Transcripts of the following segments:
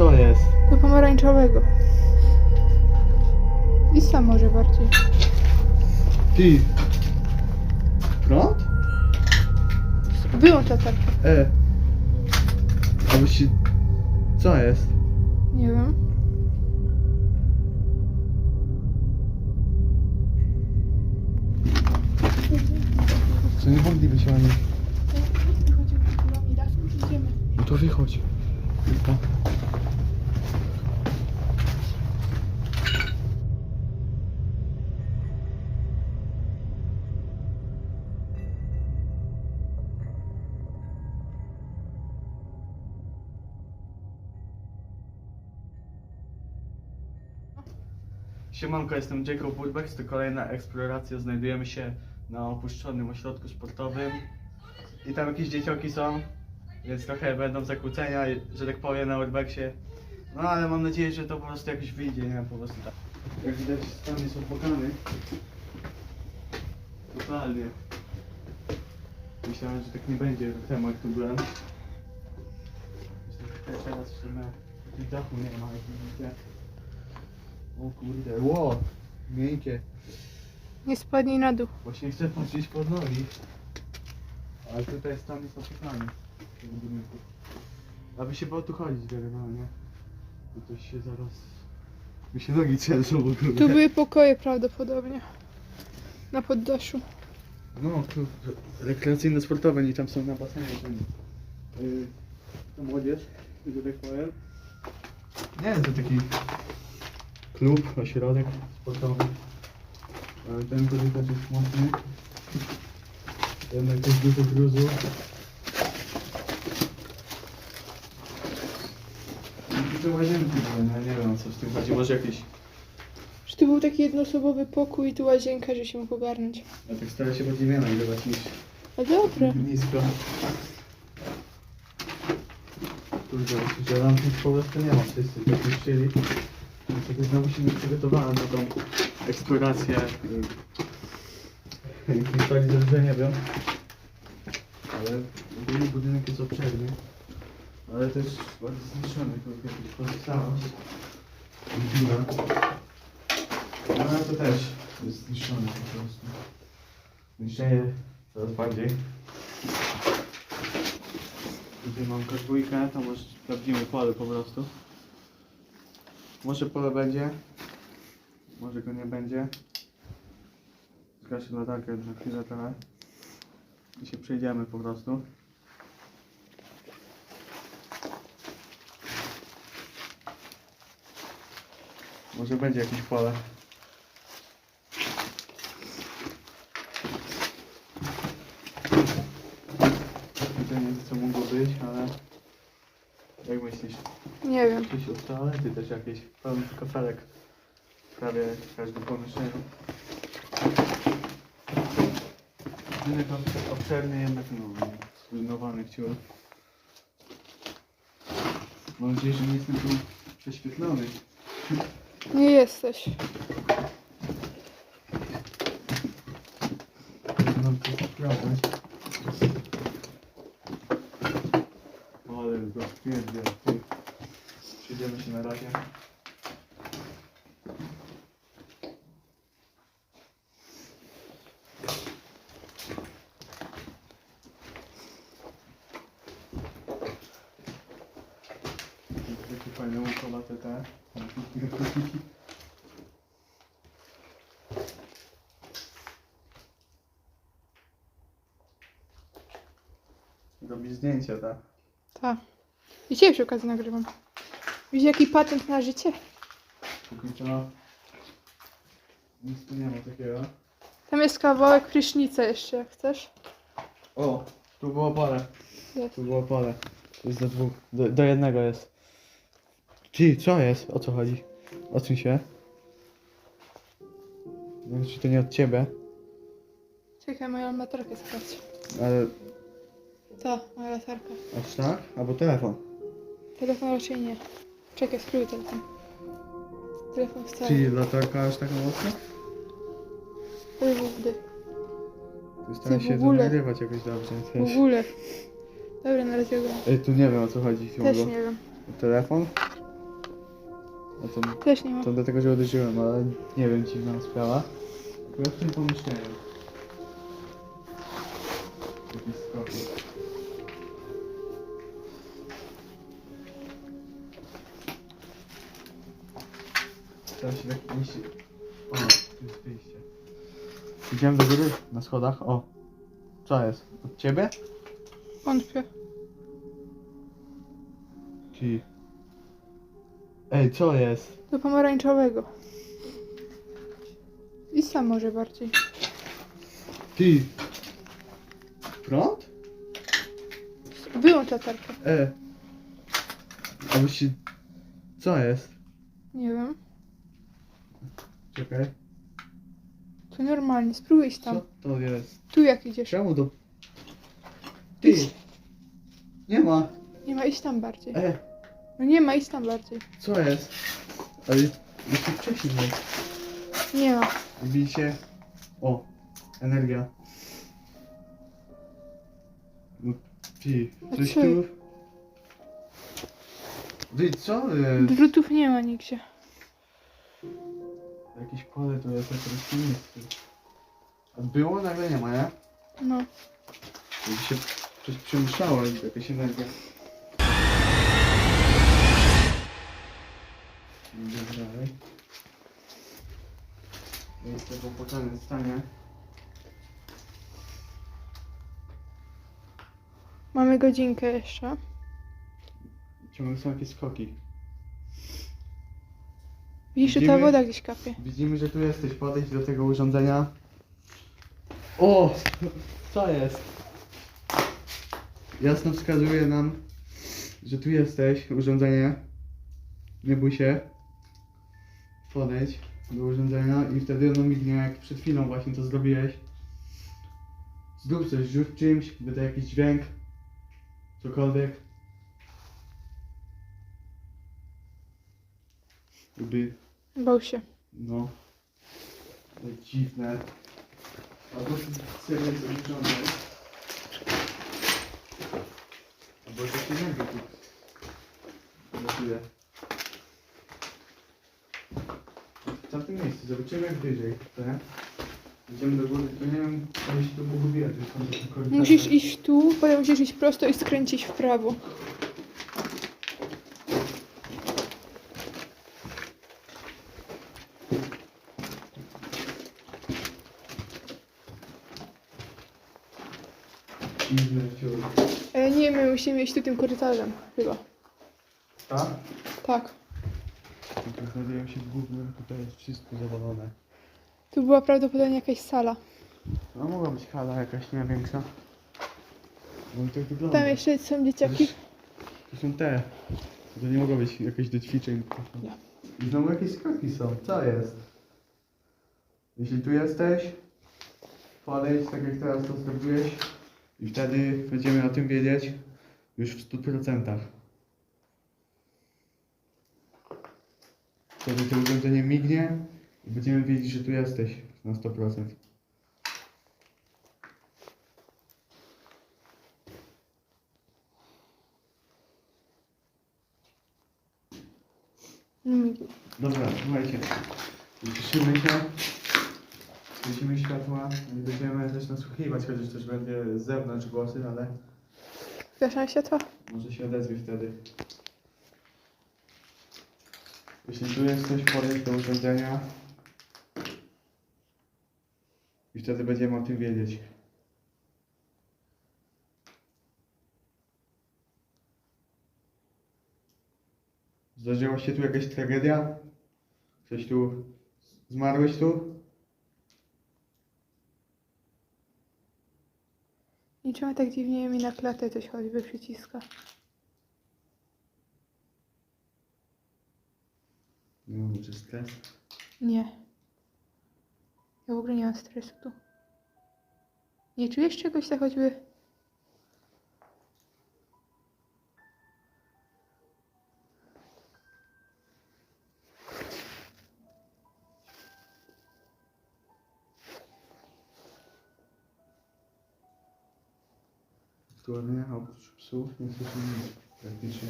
co jest? Do pomarańczowego. I sam może bardziej. Ty. Prąd? Wyłącz latarkę. E. A się... Co jest? Nie wiem. Co nie moglibyśmy ani... No to wychodź. Tylko. Siemanko, jestem Jacob Burbeck, to kolejna eksploracja. Znajdujemy się na opuszczonym ośrodku sportowym. I tam jakieś dzieciaki są, więc trochę będą zakłócenia, że tak powiem, na Urbexie. No ale mam nadzieję, że to po prostu jakoś wyjdzie, nie? Po prostu tak. Jak widać, stan jest opłakany. Totalnie. Myślałem, że tak nie będzie temu, jak tu byłem. Myślę, że teraz w sumie dachu nie ma, jak widzicie. O kurde, ło! Miękkie. Nie spadnij na dół. Właśnie chcę patrzeć pod nogi. Ale tutaj stan jest opłakany. tego budynku. Aby się było tu chodzić generalnie. Bo to się zaraz... Mi się nogi trzęsą w ogóle. Tu były pokoje prawdopodobnie. Na poddaszu. No, tu rekreacyjno-sportowe, nie tam są na basenie. Yy, to młodzież, że tak powiem. Nie to taki klub, ośrodek sportowy. Ale ten korytarz jest mocny. Jednak jest dużo gruzu. I to łazienki no nie wiem co z tym chodzi, może jakieś... Że tu był taki jednoosobowy pokój i tu łazienka, że się mógł ogarnąć. Ja tak starałem się bardziej nie nagrywać niż A dobre. nisko. Kurde, że lampy po prostu nie ma wszyscy, tak puścili. Niestety znowu się nie przygotowałem na tą eksplorację. y, Historii że nie wiem. Ale ogólnie budynek jest obszerny. Ale też bardzo zniszczony, tylko jakaś pozostałość. Dziura. No ale to też jest zniszczone po prostu. Zniszczenie coraz bardziej. Tutaj mam dwójkę, to może sprawdzimy pole po prostu. Może pole będzie, może go nie będzie. Zgasię latarkę na chwilę trochę. I się przejdziemy po prostu. Może będzie jakieś pole. Tutaj nie wiem co mogło być, ale jak myślisz? Nie wiem. Jakieś od toalety też jakieś, pełny kafelek prawie w każdym pomieszczeniu. Ob- obszerny jednak no, zrujnowany chciałem. Mam nadzieję, że nie jestem tu prześwietlony. Nie jesteś. Mam to sprawdzać. Ale go Przyjdziemy się na razie. Takie fajne łukowate te. Robi zdjęcia, tak? Tak. I ciebie przy okazji nagrywam. Widzisz jaki patent na życie? Póki co nic tu nie ma takiego. Tam jest kawałek prysznica jeszcze, jak chcesz. O, tu było pole. Jest. Tu było pole. To jest do dwóch. Do, do jednego jest. Ty, co jest? O co chodzi? Odsuń się. Nie wiem, czy to nie od ciebie, Czekaj, moją latarkę sprawdź. ale Ta, moja latarka. aż tak? Albo telefon. Telefon raczej nie. Czekaj, spróbuj telefon. Telefon wcale. Czy latarka aż tak mocno? Oj, w ogóle. To w się ogóle. nagrywać jakoś dobrze. W Też. ogóle. Dobra, na razie go. Ej, tu nie wiem o co chodzi. Też Fiugo. nie wiem. Telefon? A to, Też nie ma. to dlatego, że uderzyłem, ale nie wiem, dziwna sprawa. Tylko w tym pomieszczeniu. Iść. O, tu jest wyjście. Idziemy do góry na schodach. O. Co jest? Od ciebie? Wątpię. Ci. Ej, co jest? Do pomarańczowego. I sam może bardziej. Ty. Prąd? Wyłącz latarkę. E. A się... Co jest? Nie wiem. Czekaj. To normalnie, spróbuj iść tam. Co to jest? Tu jak idziesz. Czemu do... Ty. Idź. Nie ma. Nie ma, iść tam bardziej. E. No nie ma, iść tam bardziej. Co jest? Ale jeszcze wcześniej jest. Nie ma. Bicie. O. Energia. No, Ty. A Coś co? tu... Ty, co jest? Drutów nie ma nigdzie. Jakieś pole to jest jakieś miejsce. A było nagle nie ma, nie? No. Jakby się coś przemieszało, jakaś energia. Idę dalej. Miejsce w opłakanym stanie. Mamy godzinkę jeszcze. Ciągle są jakieś skoki. Widzisz, że ta Widzimy? woda gdzieś kapie. Widzimy, że tu jesteś. Podejdź do tego urządzenia. O! Co jest? Jasno wskazuje nam, że tu jesteś. Urządzenie. Nie bój się. Podejdź do urządzenia i wtedy ono mignie, jak przed chwilą właśnie to zrobiłeś. Zrób coś, rzuć czymś, wyda jakiś dźwięk. Cokolwiek. Jakby Bał się. no. To dziwne. Albo serio jest obliczone. Albo coś innego tu. Latuje. W tamtym miejscu, zobaczymy jak wyżej, tak? Idziemy do góry, to nie wiem, co się tu pogubiłem, to jest tam taki korytarz. Musisz iść tu, potem musisz iść prosto i skręcić w prawo. E, nie, my musimy iść tu tym korytarzem. Chyba. Tak? Tak. Znajdują się w górę, tutaj jest wszystko zawalone. Tu była prawdopodobnie jakaś sala. No mogła być hala jakaś, nie większa. I tak wygląda. Tam jeszcze są dzieciaki. To są te. To nie mogło być jakieś do ćwiczeń. Nie. I znowu jakieś skoki są. Co jest? Jeśli tu jesteś, podejdź tak jak teraz to zrobiłeś i wtedy będziemy o tym wiedzieć już w 100%. Wtedy to urządzenie mignie i będziemy wiedzieć, że tu jesteś na 100%. Mm, Dobra, słuchajcie. Wyciszymy się. Zgasimy światła. Nie będziemy też nasłuchiwać, chociaż też będzie z zewnątrz głosy, ale Zgaszam światła? może się odezwie wtedy. Jeśli tu jest coś, podejdź do urządzenia. I wtedy będziemy o tym wiedzieć. Zdarzyła się tu jakaś tragedia? Coś tu... Zmarłeś tu? Niczemu tak dziwnie mi na klatę coś choćby przyciska. Nie wiem, czy stres. Nie. Ja w ogóle nie mam stresu tu. Nie czujesz czegoś tak choćby? Aktualnie oprócz psów nie słyszę nic praktycznie.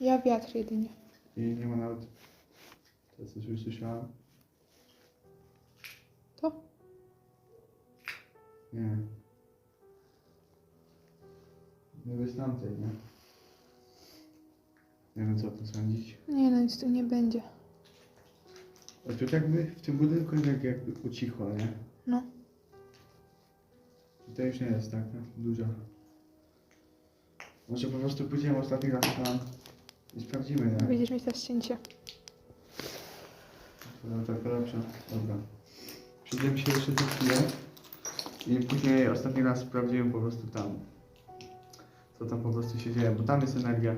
Ja wiatr jedynie. I nie ma nawet To coś już słyszałem? To? Nie. Nie bez tamtej, nie? Nie wiem co tu sądzić. Nie no, nic tu nie będzie. A tu jakby w tym budynku tak jakby ucichło, nie? No. Tutaj już nie jest tak dużo. Może po prostu pójdziemy ostatni raz tam i sprawdzimy, nie? Będziesz mieć teraz cięcie. No tak lepsze. Dobra. Przyjdziemy się jeszcze za chwilę i później ostatni raz sprawdzimy po prostu tam. Co tam po prostu się dzieje, bo tam jest energia.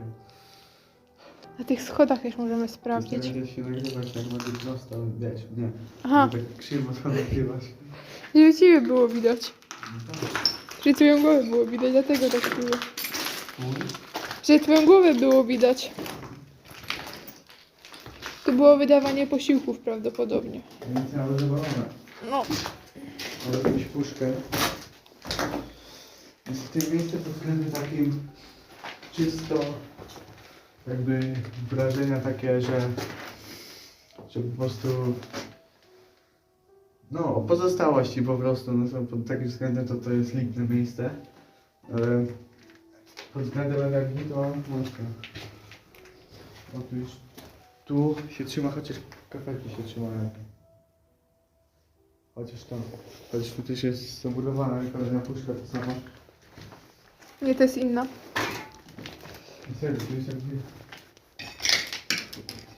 Na tych schodach też możemy sprawdzić. Będzie się nagrywać tak bardziej prosto, wiesz, nie. Aha, Tak krzywo to nagrywać. żeby ciebie było widać. No tak. Czyli twoją głowę było widać, dlatego tak było. Że twoją głowę było widać. To było wydawanie posiłków prawdopodobnie. Nic. No. Ale jakąś puszkę. Jest w tym miejscu pod względem takim czysto jakby wrażenia takie, że, że po prostu no o pozostałości po prostu, no pod takim względem to to jest liczne miejsce. Ale pod względem energii to mocno. O tu się trzyma, chociaż kafelki się trzymają. Chociaż tam, chociaż tu też jest zabudowana kolejna puszka to samo. Nie, to jest inna. I serio, tu jest jakby...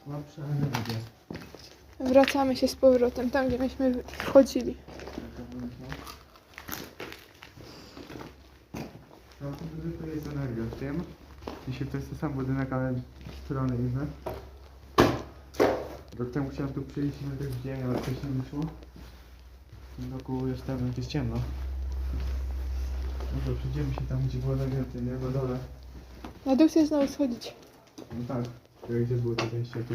Słabsza energia. Wracamy się z powrotem tam, gdzie myśmy wchodzili. No to jest energia w tym. Dzisiaj to jest ten sam budynek, ale strony inne. Rok temu chciałem tu przyjść i na tych dzień, ale wcześniej nie szło. W tym roku jest tam, jest ciemno. No to przyjdziemy się tam, gdzie było najwięcej, nie? Na dole. Na dół chcesz znowu schodzić. No tak, to gdzie było to wejście tu.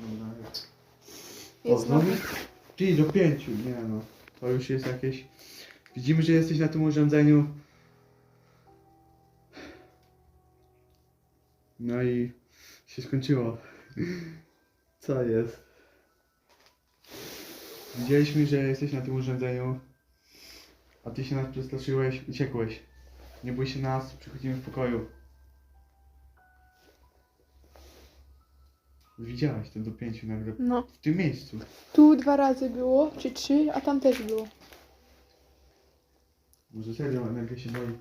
Dobra, jest. Jest o, znowu. no, Czyli do pięciu, nie no. To już jest jakieś... Widzimy, że jesteś na tym urządzeniu. No i się skończyło. Co jest? Widzieliśmy, że jesteś na tym urządzeniu, a ty się nas przestraszyłeś uciekłeś. Nie bój się nas, przychodzimy w pokoju. Widziałaś to do pięciu nagle No. w tym miejscu. Tu dwa razy było, czy trzy, a tam też było. Może serio energia się boi.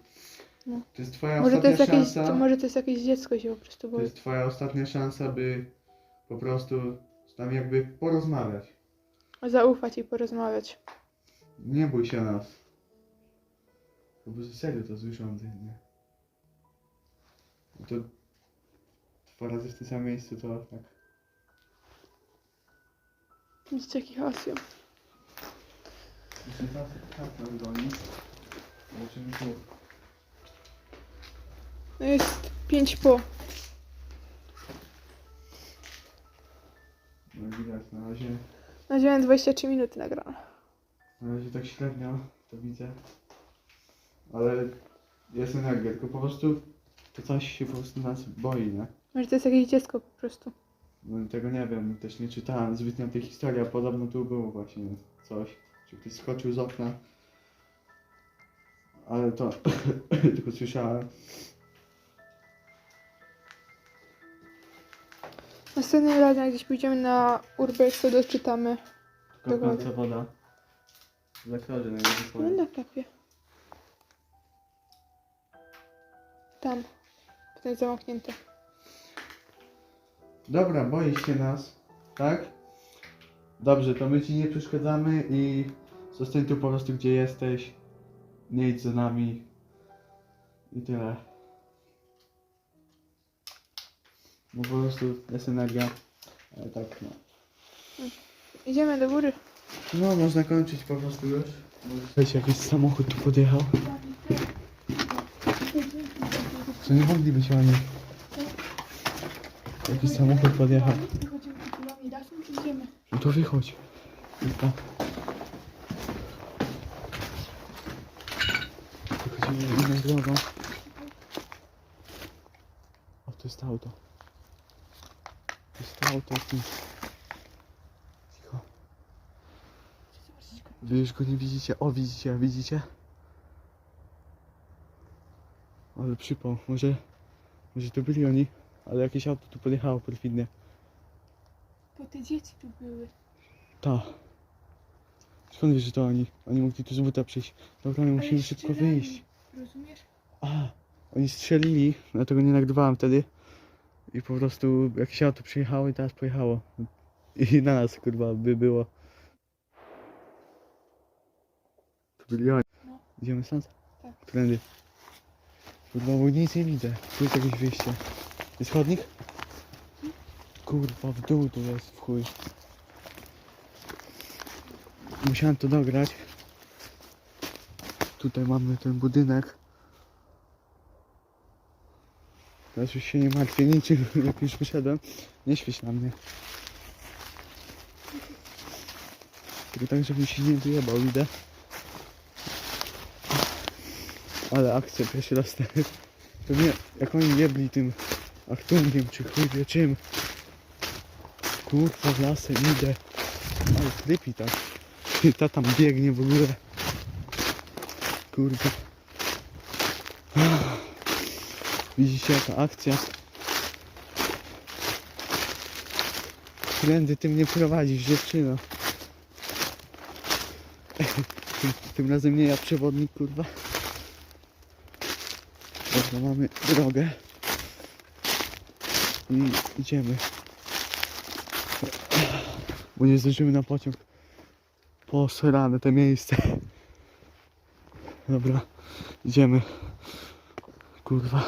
No. To jest twoja Może to, ostatnia jest jakieś, szansa. to może to jest jakieś dziecko się po prostu To boi. jest twoja ostatnia szansa, by po prostu z nami jakby porozmawiać. Zaufać i porozmawiać. Nie bój się nas. No bo serio to zły urządzenie. nie? No to dwa razy w tym samym miejscu to tak. Widzicie jaki hasją. Jeszcze raz. Zobaczymy tu. No jest pięć po. No widać na razie. Na razie mam 23 minuty nagrane. Na razie tak średnio to widzę. Ale jest energia, tylko po prostu to coś się po prostu nas boi, nie? Może to jest jakieś dziecko po prostu. No tego nie wiem, też nie czytałem zbytnio tej historii, a podobno tu było właśnie coś, że ktoś skoczył z okna. Ale to tylko słyszałem. Następnym razem, jak gdzieś pójdziemy na Urbex, to doczytamy. Kopnąca woda. Zakrodzie na jego No na kapie. Tam. To jest zamknięte. Dobra, boisz się nas, tak? Dobrze, to my ci nie przeszkadzamy i zostań tu po prostu gdzie jesteś. Nie idź za nami. I tyle. Bo po prostu jest energia. Ale tak no. Idziemy do góry. No, można kończyć po prostu już. Słuchajcie, jakiś samochód tu podjechał. Co nie mogliby się oni. Jakiś samochód podjechał. Idziemy. No to wychodź. Dobra. Wychodzimy inną drogą. O, to jest auto. Jest to auto tu. Cicho. Zobaczcie, Wy już go nie widzicie. O, widzicie, widzicie? Ale przypał. Może, może to byli oni, ale jakieś auto tu podjechało perfidnie. bo te dzieci tu były. Ta. Skąd wiesz, że to oni? Oni mogli tu z buta przyjść. Dobra, my musimy szybko wyjść. Rozumiesz? A, oni strzelili, dlatego nie nagrywałem wtedy. I po prostu jakieś auto przyjechało i teraz pojechało. I na nas kurwa by było. To byli oni. No. Idziemy stąd? Tak. Trendy. Kurwa, bo nic nie widzę. Tu jest jakieś wyjście. Jest chodnik? Kurwa, w dół tu jest, w chuj. Musiałem to dograć. Tutaj mamy ten budynek. Teraz już się nie martwię niczym, jak już wyszedłem. Nie świeć na mnie. Tylko tak, żebym się nie wyjebał, idę. Ale akcja pierwszy raz tak. Pewnie jak oni jebli tym achtungiem czy chuj wie czym. Kurwa w lasem idę. Ale creepy tak. Ta tam biegnie w ogóle. Kurwa. Widzicie jaka akcja? Trendy tym nie prowadzisz dziewczyno. Tym, tym razem nie ja przewodnik kurwa. Dobra, mamy drogę. I idziemy. Bo nie zdążymy na pociąg. Posrane te miejsce. Dobra, idziemy. Kurwa.